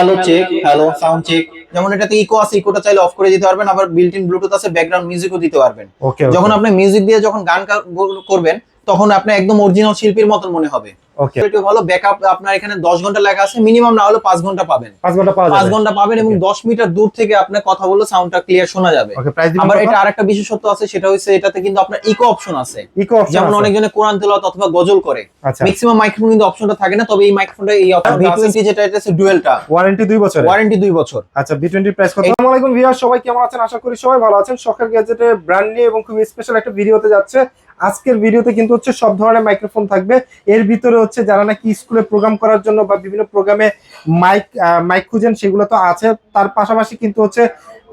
Hello check hello sound check যেমন এটাতে eco আছে ইকোটা চাইলে অফ করে দিতে পারবেন আবার বিল্ট ইন ব্লুটুথ আছে ব্যাকগ্রাউন্ড মিউজিকও দিতে পারবেন। যখন আপনি মিউজিক দিয়ে যখন গান করবেন তখন আপনি একদম অরিজিনাল শিল্পীর মতন মনে হবে। ওকে এটা ভালো ব্যাকআপ আপনার এখানে 10 ঘণ্টা লেখা আছে মিনিমাম না হলে 5 ঘণ্টা পাবেন। পাঁচ ঘণ্টা পাওয়া 5 ঘণ্টা পাবেন এবং 10 মিটার দূর থেকে আপনার কথা বললে সাউন্ডটা ক্লিয়ার শোনা যাবে। ওকে প্রাইস দিবেন আবার এটা আরেকটা বিশেষত্ব আছে সেটা হচ্ছে এটাতে কিন্তু আপনার ইকো অপশন আছে। ইকো অপশন যেমন অনেকজনে কোরআন তেলাওয়াত অথবা গজল করে। আচ্ছা। ম্যাক্সিমাম মাইক্রোফোন কিন্তু অপশনটা থাকে না তবে এই মাইক্রোফোনটা এই অপশন V20 যেটা এটা হচ্ছে ডুয়েলটা ওয়ারেন্টি দুই বছরের? ওয়ারেন্টি 2 বছর। আচ্ছা বি টোয়েন্টি প্রাইস কত? আসসালামু আলাইকুম ভিউয়ার সবাই কেমন আছেন? আশা করি সবাই ভালো আছেন। শখের গ্যাজেটের ব্র্যান্ড নিয়ে এবং খুব স্পেশাল একটা ভিডিওতে যাচ্ছে। আজকের ভিডিওতে কিন্তু হচ্ছে সব ধরনের মাইক্রোফোন থাকবে। এর ভিতরে হচ্ছে যারা নাকি স্কুলে প্রোগ্রাম করার জন্য বা বিভিন্ন প্রোগ্রামে মাইক মাইক খুঁজেন সেগুলো তো আছে। তার পাশাপাশি কিন্তু হচ্ছে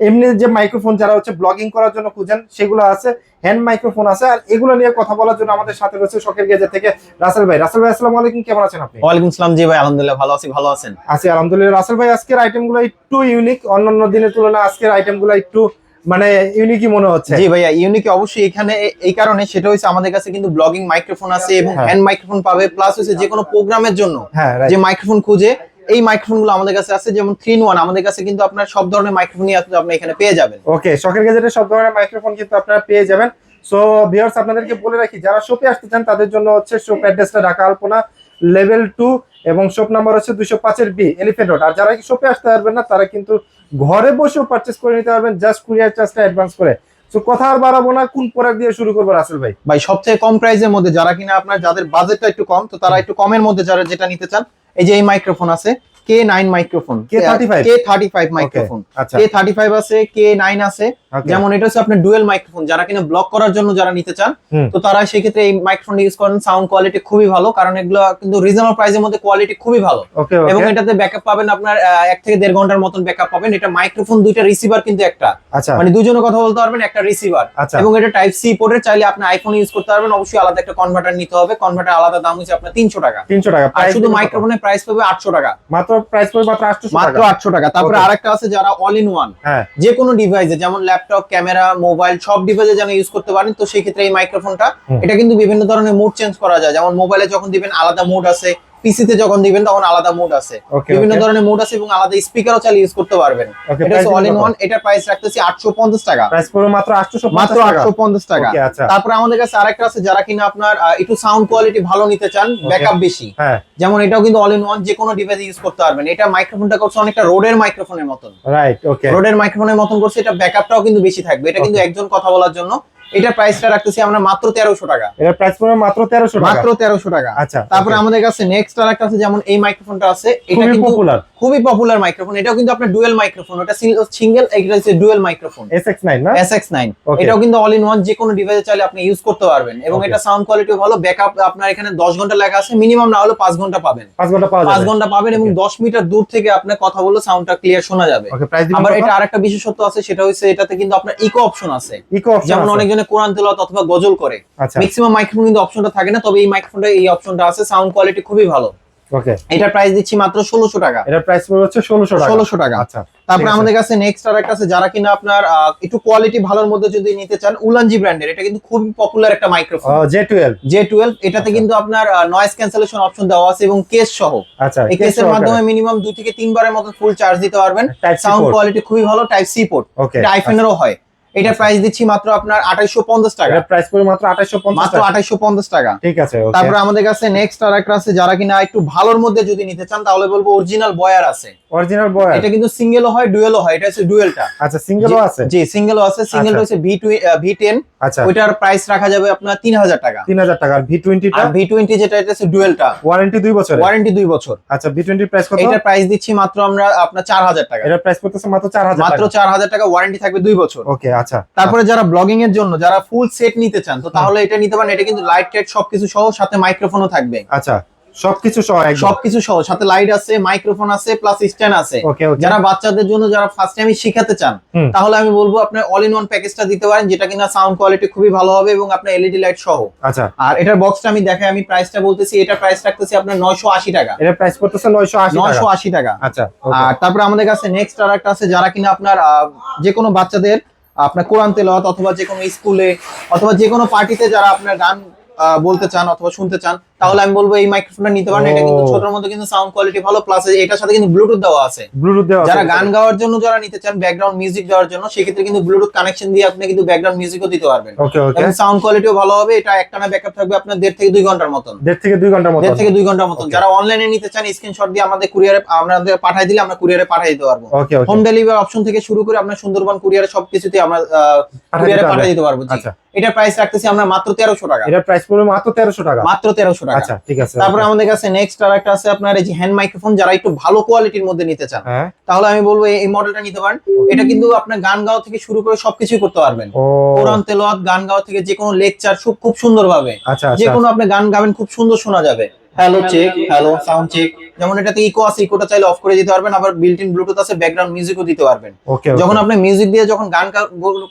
এমনি যে মাইক্রোফোন যারা হচ্ছে ব্লগিং করার জন্য খুঁজেন সেগুলো আছে হ্যান্ড মাইক্রোফোন আছে। আর এগুলো নিয়ে কথা বলার জন্য আমাদের সাথে রয়েছে শখের গেজেট থেকে রাসেল ভাই। রাসেল ভাই আসসালামু আলাইকুম কেমন আছেন আপনি? ওয়ালাইকুম আসসালাম জি ভাই আলহামদুলিল্লাহ ভালো আছি ভালো আছেন। আছি আলহামদুলিল্লাহ। রাসেল ভাই আজকের আইটেমগুলো একটু ইউনিক অন্যান্য দিনের তুলনায় আজকের আইটেমগুলো একটু মানে ইউনিকই মনে হচ্ছে। জি ভাইয়া ইউনিক অবশ্যই এখানে এই কারণে সেটা হচ্ছে আমাদের কাছে কিন্তু ব্লগিং মাইক্রোফোন আছে এবং হ্যাঁ। হ্যান্ড মাইক্রোফোন পাবে প্লাস হচ্ছে যে কোনো প্রোগ্রামের জন্য হ্যাঁ যে মাইক্রোফোন খুঁজে এই মাইক্রোফোনগুলো আমাদের কাছে আছে যেমন থ্রি ওয়ান আমাদের কাছে কিন্তু আপনার সব ধরনের মাইক্রোফোনই আপনি এখানে পেয়ে যাবেন। ওকে শখের গেজেটের সব ধরনের মাইক্রোফোন কিন্তু আপনারা পেয়ে যাবেন। সো ভিউয়ার্স আপনাদেরকে বলে রাখি যারা শপে আসতে চান তাদের জন্য হচ্ছে শপ অ্যাড্রেসটা ঢাকা আলপনা লেভেল টু এবং শপ নাম্বার হচ্ছে দুশো পাঁচের বি এলিফেন্ট রোড আর যারা শপে আসতে পারবেন না তারা কিন্তু ঘরে বসেও পারচেস করে নিতে পারবেন জাস্ট কুরিয়ার চার্জটা অ্যাডভান্স করে। তো কথা আর বাড়াবো না কোন প্রোডাক্ট দিয়ে শুরু করব রাসেল ভাই? ভাই সবচেয়ে কম প্রাইসের মধ্যে যারা কিনা আপনার যাদের বাজেটটা একটু কম তো তারা একটু কমের মধ্যে যারা যেটা নিতে চান এই যে এই মাইক্রোফোন আছে K nine microphone K35? K thirty five microphone K thirty five আছে কে নাইন আছে। যেমন এটা হচ্ছে আপনার ডুয়েল মাইক্রোফোন যারা কিনা ব্লক করার জন্য যারা নিতে চান তো তারা সেক্ষেত্রে এই মাইক্রোফোন ইউজ করেন। সাউন্ড কোয়ালিটি খুবই ভালো কারণ এগুলো কিন্তু রিজনেবল প্রাইসের মধ্যে কোয়ালিটি খুবই ভালো। এবং এটাতে ব্যাকআপ পাবেন আপনার এক থেকে দেড় ঘণ্টার মতন ব্যাকআপ পাবেন। এটা মাইক্রোফোন দুইটা রিসিভার কিন্তু একটা। আচ্ছা। মানে দুজনে কথা বলতে পারবেন একটা রিসিভার আচ্ছা। এবং এটা টাইপ সি পোর্টে চাইলে আপনি আইফোন ইউজ করতে পারবেন। অবশ্যই আলাদা একটা কনভার্টার নিতে হবে। কনভার্টার আলাদা দাম হচ্ছে আপনার তিনশো টাকা। তিনশো টাকা। আর শুধু মাইক্রোফোনের প্রাইস পাবে আটশো টাকা। মাত্র প্রাইস পড়বে মাত্র আটশো মাত্র টাকা আটশো টাকা। তারপরে আরেকটা আছে যারা অল ইন ওয়ান যে কোনো ডিভাইসে যেমন ল্যাপটপ ক্যামেরা মোবাইল সব ডিভাইসে যেন ইউজ করতে পারেন তো সেই ক্ষেত্রে এই মাইক্রোফোনটা। এটা কিন্তু বিভিন্ন ধরনের মোড চেঞ্জ করা যায়। যেমন মোবাইলে যখন দিবেন আলাদা মোড আছে পিসিতে যখন দিবেন তখন আলাদা মুড আছে। বিভিন্ন ধরনের মুড আছে এবং আলাদা স্পিকারও চালিয়ে ইউজ করতে পারবেন। এটা হচ্ছে অল ইন ওয়ান এটার প্রাইস রাখতেছি আটশো পঞ্চাশ টাকা। প্রাইস পড়বে মাত্র আটশো মাত্র আটশো পঞ্চাশ টাকা। ওকে আচ্ছা। তারপরে আমাদের কাছে আরেকটা আছে যারা কিনা আপনার একটু সাউন্ড কোয়ালিটি ভালো নিতে চান ব্যাকআপ বেশি। হ্যাঁ। যেমন এটাও কিন্তু অল ইন ওয়ান যে কোনো ডিভাইসে ইউজ করতে পারবেন। এটা মাইক্রোফোনটা করছে অনেকটা রোডের মাইক্রোফোনের মতন। রাইট ওকে রোডের মাইক্রোফোনের মতন করছে এটা ব্যাকআপটাও কিন্তু বেশি থাকবে। এটা কিন্তু একজন কথা বলার জন্য এটার প্রাইসটা রাখতেছি আমরা মাত্র তেরোশো টাকা। এটা প্রাইস পড়বে মাত্র তেরোশো টাকা? মাত্র তেরোশো টাকা। আচ্ছা তারপরে আমাদের কাছে নেক্সট আর একটা আছে যেমন এই মাইক্রোফোনটা আছে এটা কিন্তু পপুলার খুবই পপুলার মাইক্রোফোন এটাও কিন্তু আপনার ডুয়েল মাইক্রোফোন ওটা সিঙ্গেল এটা হচ্ছে dual microphone S X nine না? S X nine Okay. এটাও কিন্তু অল ইন ওয়ান যে কোনো ডিভাইসে চাইলে আপনি ইউজ করতে পারবেন। এবং এটা সাউন্ড কোয়ালিটিও ভালো ব্যাকআপ আপনার এখানে দশ ঘণ্টা লেখা আছে মিনিমাম না হলে পাঁচ ঘণ্টা পাবেন। পাঁচ ঘণ্টা পাওয়া যাবে। ঘণ্টা পাবেন এবং Okay. দশ মিটার দূর থেকে আপনার কথা বললে সাউন্ডটা ক্লিয়ার শোনা যাবে। আবার? এটা আরেকটা বিশেষত্ব আছে সেটা হচ্ছে এটাতে কিন্তু আপনার ইকো অপশন আছে। ইকো অপশন যেমন। অনেকজনে কোরআন তেলাওয়াত অথবা গজল করে। আচ্ছা। ম্যাক্সিমাম মাইক্রোফোন কিন্তু অপশনটা থাকে না তবে এই মাইক্রোফোনটা এই অপশনটা আছে সাউন্ড কোয়ালিটি খুবই ভালো। ওকে এটার প্রাইস দিচ্ছি মাত্র ষোলোশো টাকা। এটার প্রাইস পড়বে হচ্ছে ষোলোশো টাকা। ষোলোশো টাকা। আচ্ছা তারপরে আমাদের কাছে নেক্সট আর একটা আছে যারা কিনা আপনার একটু কোয়ালিটি ভালোর মধ্যে যদি নিতে চান উলানজি ব্র্যান্ডের এটা কিন্তু খুবই পপুলার একটা microphone J twelve J twelve এটাতে কিন্তু আপনার নয়েজ ক্যান্সেলেশন অপশন দেওয়া আছে এবং কেস সহ। আচ্ছা এই কেসের মাধ্যমে মিনিমাম দুই থেকে তিনবারের মতো ফুল চার্জ দিতে পারবেন। সাউন্ড কোয়ালিটি খুবই ভালো টাইপ সি পোর্ট এটা আইফোনেরও হয়। আচ্ছা। প্রাইস দিচ্ছি মাত্র আপনার আঠাইশো পঞ্চাশ টাকা। এটার প্রাইস পড়বে মাত্র আঠাশশো পঞ্চাশ মাত্র টাকা। ঠিক আছে ওকে তারপরে আমাদের কাছে নেক্সট আর একটা আছে যারা কিনা একটু ভালোর মধ্যে যদি নিতে চান তাহলে বলব অরিজিনাল বয়ার আছে। অরিজিনাল বয় এটা কিন্তু সিঙ্গেলও হয় ডুয়েলও হয় এটা হচ্ছে ডুয়েলটা আচ্ছা সিঙ্গেলও আছে? জি সিঙ্গেলও আছে সিঙ্গেল আচ্ছা। হচ্ছে ভি ভি টেন আচ্ছা। ওইটার প্রাইস রাখা যাবে আপনার তিন হাজার টাকা। তিন হাজার টাকা। আর যেটা এটা হচ্ছে ডুয়েলটা ওয়ারেন্টি দুই বছর ওয়ারেন্টি দুই বছর। আচ্ছা ভি টোয়েন্টির প্রাইস কত? প্রাইস দিচ্ছি মাত্র আমরা আপনার চার হাজার টাকা। এটার প্রাইস পড়তেছে মাত্র চার হাজার মাত্র চার হাজার টাকা ওয়ারেন্টি থাকবে দুই বছর। ওকে আচ্ছা। তারপরে যারা ব্লগিং এর জন্য যারা ফুল সেট নিতে চান তো তাহলে এটা নিতে পারেন। এটা কিন্তু লাইট টাইট সবকিছু সহ সাথে মাইক্রোফোনও থাকবে। আচ্ছা সবকিছু সহ সবকিছু সহ সাথে লাইট আছে মাইক্রোফোন আছে প্লাস স্ট্যান্ড আছে। যারা বাচ্চাদের জন্য যারা ফার্স্ট টাইম শিখাতে চান তাহলে আমি বলব আপনার অল ইন ওয়ান প্যাকেজটা দিতে পারেন যেটা কিনা সাউন্ড কোয়ালিটি খুবই ভালো হবে এবং আপনার এলইডি লাইট সহ। আচ্ছা। আর এটার বক্সটা আমি দেখাই আমি প্রাইসটা বলতেছি এটা প্রাইস রাখতেছি আপনার নয়শো আশি টাকা। এটার প্রাইস নয়শো আশি নয়শো টাকা আশি টাকা। আচ্ছা আর তারপরে আমাদের কাছে নেক্সট আর একটা আছে যারা কিনা আপনার যে কোনো বাচ্চাদের আপনার কোরআন তেলাওয়াত অথবা যে কোনো স্কুলে অথবা যে কোনো পার্টিতে যারা আপনার গান বলতে চান অথবা শুনতে চান তাহলে আমি বলব এই মাইক্রোফোনটা নিতে পারেন এটা কিন্তু ছোটর মধ্যে কিন্তু সাউন্ড কোয়ালিটি ভালো প্লাস এটার সাথে কিন্তু ব্লুটুথ দেওয়া আছে। ব্লুটুথ দেওয়া আছে। যারা গান গাওয়ার জন্য যারা নিতে চান ব্যাকগ্রাউন্ড মিউজিক দেওয়ার জন্য সেক্ষেত্রে কিন্তু ব্লুটুথ কানেকশন দিয়ে আপনি কিন্তু ব্যাকগ্রাউন্ড মিউজিকও দিতে পারবেন। ওকে ওকে এবং সাউন্ড কোয়ালিটিও ভালো হবে এটা একটানা ব্যাকআপ থাকবে আপনার দেড় থেকে দুই ঘণ্টার মতন। দেড় থেকে দুই ঘণ্টার মতো দেড় থেকে দুই ঘণ্টার মতন। যারা অনলাইনে নিতে চান স্ক্রিনশট দিয়ে আমাদের কুরিয়ারে আমাদের পাঠাই দিলে আমরা কুরিয়ারে পাঠিয়ে দিতে পারব। হোম ডেলিভারি অপশন থেকে শুরু করে আপনার সুন্দরবন কুরিয়ারে সবকিছুতে আমরা পাঠিয়ে কুরিয়ারে পাঠিয়ে দিতে পারব। আচ্ছা। এটার প্রাইস রাখতেছি আমরা মাত্র তেরোশো টাকা। এটার প্রাইস পড়বে মাত্র তেরোশো টাকা। মাত্র তেরোশো টাকা। আচ্ছা ঠিক আছে তারপরে আমাদের কাছে নেক্সট আর একটা আছে আপনার এই যে হ্যান্ড মাইক্রোফোন যারা একটু ভালো কোয়ালিটির মধ্যে নিতে চান হ্যাঁ। তাহলে আমি বলব এই- মডেলটা নিতে পারেন। এটা কিন্তু আপনার গান গাওয়া থেকে শুরু করে সবকিছুই করতে পারবেন। কোরআন তেলাওয়াত গান গাওয়া থেকে যে কোনো লেকচার খুব সুন্দর ভাবে আচ্ছা যে আচ্ছা। কোনো আপনি গান গাবেন খুব সুন্দর শোনা যাবে। Hello check hello sound check যেমন এটাতে ইকো আছে ইকোটা চাইলে অফ করে দিতে পারবেন আবার বিল্ট ইন ব্লুটুথ আছে ব্যাকগ্রাউন্ড মিউজিকও দিতে পারবেন। যখন আপনি মিউজিক দিয়ে যখন গান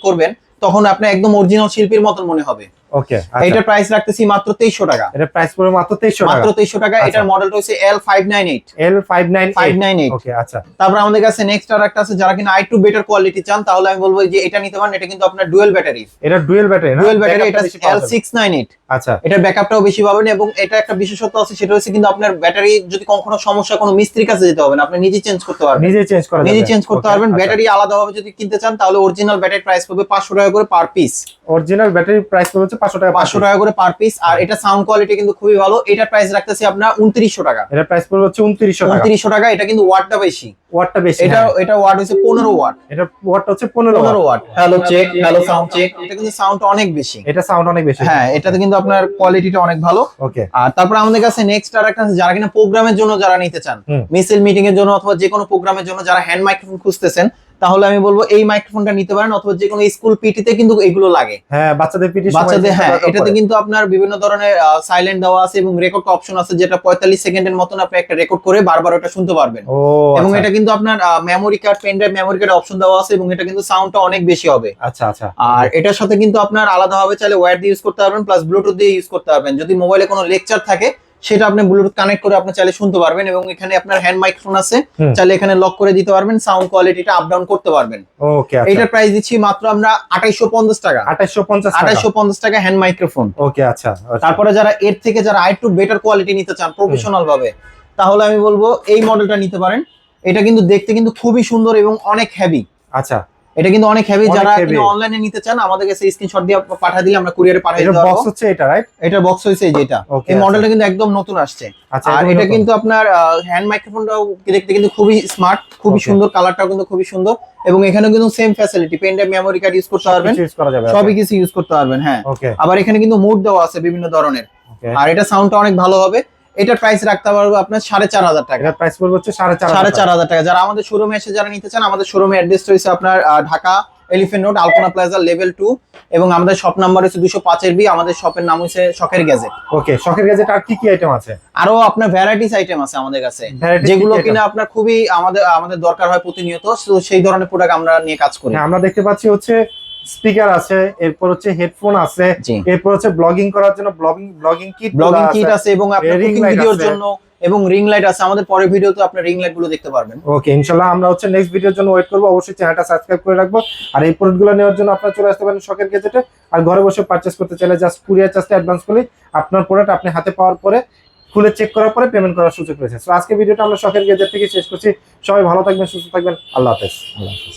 করবেন তখন আপনি একদম অরিজিনাল শিল্পীর মতন মনে হবে। ওকে এটার প্রাইস রাখতেছি মাত্র তেইশশো টাকা। এটা প্রাইস পড়বে মাত্র তেইশশো টাকা। মাত্র তেইশশো টাকা আচ্ছা। এটার মডেলটা হচ্ছে L five nine eight L five nine five nine eight okay আচ্ছা। তারপর আমাদের কাছে নেক্সট আর একটা আছে যারা কিনা আই টু বেটার কোয়ালিটি চান তাহলে আমি বলব যে এটা নিতে পারেন এটা কিন্তু আপনার ডুয়েল ব্যাটারি এটা ডুয়েল ব্যাটারি না? ডুয়েল ব্যাটারি এটা বেশি পাওয়া এল যাবে। সিক্স নাইন এইট আচ্ছা। এটার ব্যাকআপটাও বেশি পাবেন এবং এটা একটা বিশেষত্ব আছে সেটা হচ্ছে কিন্তু আপনার ব্যাটারি যদি কখনো সমস্যা কোনো মিস্ত্রির কাছে যেতে হবে না আপনি নিজে চেঞ্জ করতে পারবেন। নিজে চেঞ্জ করা নিজে চেঞ্জ করতে পারবেন। আচ্ছা। ব্যাটারি আলাদাভাবে যদি কিনতে চান তাহলে অরিজিনাল ব্যাটারি প্রাইস পড়বে পাঁচশো টাকা করে per piece original battery price পড়বে হচ্ছে পাঁচশো টাকা পাঁচশো টাকা করে পার পিস আর এটা সাউন্ড কোয়ালিটি কিন্তু খুবই ভালো। এটার প্রাইস রাখতেছি আপনার উনত্রিশশো টাকা। এটা প্রাইস পড়বে হচ্ছে উনত্রিশশো টাকা। উনত্রিশশো টাকা এটা কিন্তু ওয়াটটা বেশি। ওয়াটটা বেশি এটা হ্যাঁ। এটা ওয়াট হচ্ছে পনেরো ওয়াট। এটা ওয়াটটা হচ্ছে পনেরো পনেরো watt. Watt. Hello check hello sound check এটা কিন্তু সাউন্ডটা অনেক বেশি। এটা সাউন্ড অনেক বেশি। হ্যাঁ এটাতে কিন্তু আপনার কোয়ালিটিটা অনেক ভালো। ওকে আর তারপর আমাদের কাছে নেক্সট আর একটা আছে যারা কিনা প্রোগ্রামের জন্য যারা নিতে চান। মিছিল মিটিং এর জন্য অথবা যে কোনো প্রোগ্রামের জন্য যারা হ্যান্ড মাইক্রোফোন খুঁজতেছেন তাহলে আমি বলব এই মাইক্রোফোনটা নিতে পারেন অথবা যে কোনো স্কুল পিটিতে কিন্তু এগুলো লাগে। হ্যাঁ বাচ্চাদের পিটি বাচ্চাদের হ্যাঁ এটাতে কিন্তু আপনার বিভিন্ন ধরনের সাইলেন্ট দেওয়া আছে এবং রেকর্ড অপশন আছে যেটা পঁয়তাল্লিশ সেকেন্ডের মতন আপনি একটা রেকর্ড করে বারবার ওটা শুনতে পারবেন। এবং আচ্ছা। এটা কিন্তু আপনার memory card pen drive memory card option দেওয়া আছে এবং এটা কিন্তু সাউন্ডটা অনেক বেশি হবে। আচ্ছা আচ্ছা। আর এটার সাথে কিন্তু আপনার আলাদাভাবে চাইলে ওয়্যার দিয়ে ইউজ করতে পারবেন প্লাস ব্লুটুথ দিয়ে ইউজ করতে পারবেন। যদি মোবাইলে কোনো লেকচার থাকে সেটা আপনি ব্লুটুথ কানেক্ট করে আপনি চাইলে শুনতে পারবেন এবং এখানে আপনার হ্যান্ড মাইক্রোফোন আছে চাইলে এখানে লক করে দিতে পারবেন সাউন্ড কোয়ালিটিটা আপ ডাউন করতে পারবেন। ওকে আচ্ছা। এইটার প্রাইস দিচ্ছি মাত্র আমরা আঠাইশো পঞ্চাশ টাকা। আঠাইশশো পঞ্চাশ আঠাইশো পঞ্চাশ টাকা হ্যান্ড মাইক্রোফোন ওকে আচ্ছা। তারপরে যারা এর থেকে যারা আর একটু বেটার কোয়ালিটি নিতে চান প্রফেশনাল ভাবে তাহলে আমি বলব এই মডেলটা নিতে পারেন। এটা কিন্তু দেখতে কিন্তু খুবই সুন্দর এবং অনেক হেভি আচ্ছা। এটা কিন্তু অনেক হেভি যারা। অনলাইনে নিতে চান আমাদের কাছে স্ক্রিনশট দিয়ে পাঠিয়ে দিলে আমরা কুরিয়ারে পাঠিয়ে এটা বক্স হচ্ছে এটা রাইট এটা বক্স হয়েছে এই যেটা এই আচ্ছা। মডেলটা কিন্তু একদম নতুন আসছে। আচ্ছা আর এটা কিন্তু আপনার হ্যান্ড মাইক্রোফোনটাও দেখতে কিন্তু খুবই স্মার্ট খুবই. সুন্দর কালারটাও কিন্তু খুবই সুন্দর এবং এখানে কিন্তু same facility pen drive memory card use করতে পারবেন। সবই কিছু ইউজ করতে পারবেন হ্যাঁ। আবার এখানে কিন্তু মুড দেওয়া আছে বিভিন্ন ধরনের। আর এটা সাউন্ডটা অনেক ভালো হবে। এটার প্রাইস রাখতে পারব আপনার সাড়ে চার হাজার টাকা। প্রাইস পড়বে হচ্ছে সাড়ে চার সাড়ে চার হাজার টাকা। যারা আমাদের শোরুমে এসে যারা নিতে চান আমাদের শোরুমে অ্যাড্রেস রয়েছে আপনার Dhaka elephant road Alpana plaza level two এবং আমাদের শপ নাম্বার হচ্ছে দুশো পাঁচের বি আমাদের শপের নাম হচ্ছে শখের গ্যাজেট ওকে শখের গ্যাজেট আর কি কি আইটেম আছে? আরও আপনার ভ্যারাইটিস আইটেম আছে আমাদের কাছে। যেগুলো কিনা আপনার খুবই আমাদের আমাদের দরকার হয় প্রতিনিয়ত। সেই ধরনের প্রোডাক্ট আমরা নিয়ে কাজ করি। হ্যাঁ আমরা দেখতে পাচ্ছি হচ্ছে স্পিকার আছে এরপর হচ্ছে হেডফোন আছে এরপর হচ্ছে ব্লগিং করার জন্য blogging blogging kit blogging kit আছে এবং আপনার কুকিং ভিডিওর জন্য এবং রিং লাইট আছে। আমাদের পরের ভিডিওতে আপনার রিং লাইটগুলো দেখতে পারবেন। ওকে ইনশাল্লাহ আমরা হচ্ছে নেক্সট ভিডিওর জন্য ওয়েট করব। অবশ্যই চ্যানেলটা সাবস্ক্রাইব করে রাখব। আর এই প্রোডাক্টগুলো নেওয়ার জন্য আপনারা চলে আসতে পারেন শখের গেজেটে আর ঘরে বসে পারচেস করতে চাইলে জাস্ট কুরিয়ার চার্জটা অ্যাডভান্স করলে আপনার প্রোডাক্ট আপনি হাতে পাওয়ার পরে খুলে চেক করার পরে পেমেন্ট করার সুযোগ রয়েছে। তো আজকে ভিডিওটা আমরা শখের গেজেট থেকে শেষ করছি। সবাই ভালো থাকবেন সুস্থ থাকবেন। আল্লাহ হাফেজ। আল্লাহ হাফেজ।